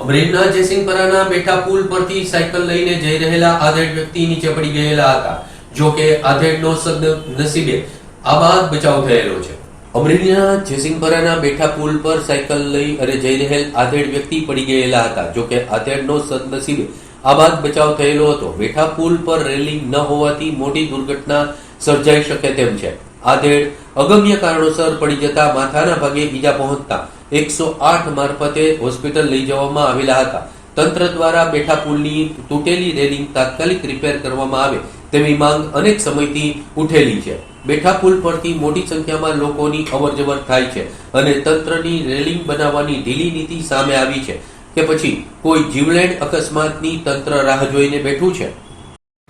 અમરેલીના જયસિંહપરાના બેઠા પુલ પરથી સાયકલ લઈને જઈ રહેલા આધેડ વ્યક્તિ નીચે પડી ગયેલા હતા. જો કે આધેડનો સદનસીબે આબાદ બચાવ થયેલો છે. અમરેલીના જયસિંહપરાના બેઠા પુલ પર સાયકલ લઈ અને જઈ રહેલ આધેડ વ્યક્તિ પડી ગયેલા હતા. જો કે આધેડનો સદનસીબે આબાદ બચાવ થયેલો હતો. બેઠા પુલ પર રેલિંગ ન હોવાથી મોટી દુર્ઘટના સર્જાઈ શકે તેમ છે. આધેડ અગમ્ય કારણોસર પડી જતા માથાના ભાગે ઈજા પહોંચતા એકસો આઠ મારફતે હોસ્પિટલ લઈ જવામાં આવેલા હતા. તંત્ર દ્વારા બેઠા પુલની તૂટેલી રેલિંગ તાત્કાલિક રિપેર કરવામાં આવે તેવી માંગ અનેક સમયથી ઉઠેલી છે. બેઠા પુલ પરથી મોટી સંખ્યામાં લોકોની અવરજવર થાય છે અને તંત્રની રેલિંગ બનાવવાની ઢીલી નીતિ સામે આવી છે કે પછી કોઈ જીવલેણ અકસ્માતની તંત્ર રાહ જોઈને બેઠું છે.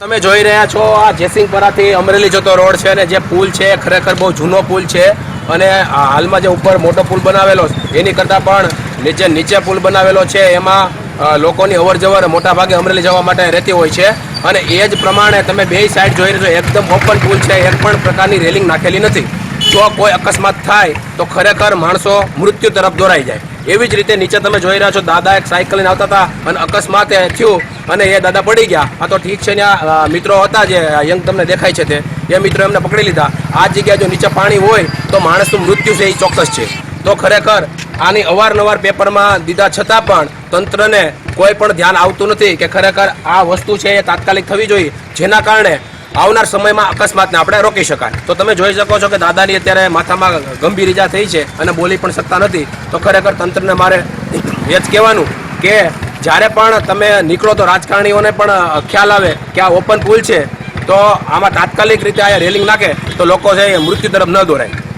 તમે જોઈ રહ્યા છો આ જેસિંગપરાથી અમરેલી જતો રોડ છે અને જે પુલ છે ખરેખર બહુ જૂનો પુલ છે. અને હાલમાં જે ઉપર મોટો પુલ બનાવેલો એની કરતાં પણ નીચે નીચે પુલ બનાવેલો છે એમાં લોકોની અવર જવર મોટા અમરેલી જવા માટે રહેતી હોય છે. અને એ જ પ્રમાણે તમે બે સાઈડ જોઈ રહ્યા એકદમ ઓપન પુલ છે એક પણ પ્રકારની રેલિંગ નાખેલી નથી. જો કોઈ અકસ્માત થાય તો ખરેખર માણસો મૃત્યુ તરફ દોરાઈ જાય. એવી જ રીતે નીચે તમે જોઈ રહ્યા છો દાદા એક સાયકલ લઈને આવતા હતા અને અકસ્માતે થયું અને એ દાદા પડી ગયા. આ તો ઠીક છે અ, મિત્રો હતા જે યંગ તમને દેખાય છે તે. એ મિત્રો એમને પકડી લીધા. આ જગ્યાએ જો નીચે પાણી હોય તો માણસનું મૃત્યુ છે એ ચોક્કસ છે. તો ખરેખર આની અવારનવાર પેપરમાં દીધા છતાં પણ તંત્રને કોઈ પણ ધ્યાન આવતું નથી કે ખરેખર આ વસ્તુ છે એ તાત્કાલિક થવી જોઈએ. જેના કારણે આવનાર સમયમાં અકસ્માતને આપણે રોકી શકાય. તો તમે જોઈ શકો છો કે દાદાની અત્યારે માથામાં ગંભીર ઈજા થઈ છે અને બોલી પણ શકતા નથી. તો ખરેખર તંત્રને મારે એ જ કહેવાનું કે જ્યારે પણ તમે નીકળો તો રાજકારણીઓને પણ ખ્યાલ આવે કે આ ઓપન પુલ છે. તો આમાં તાત્કાલિક રીતે આ રેલિંગ નાખે તો લોકો છે એ મૃત્યુ તરફ ન દોરાય.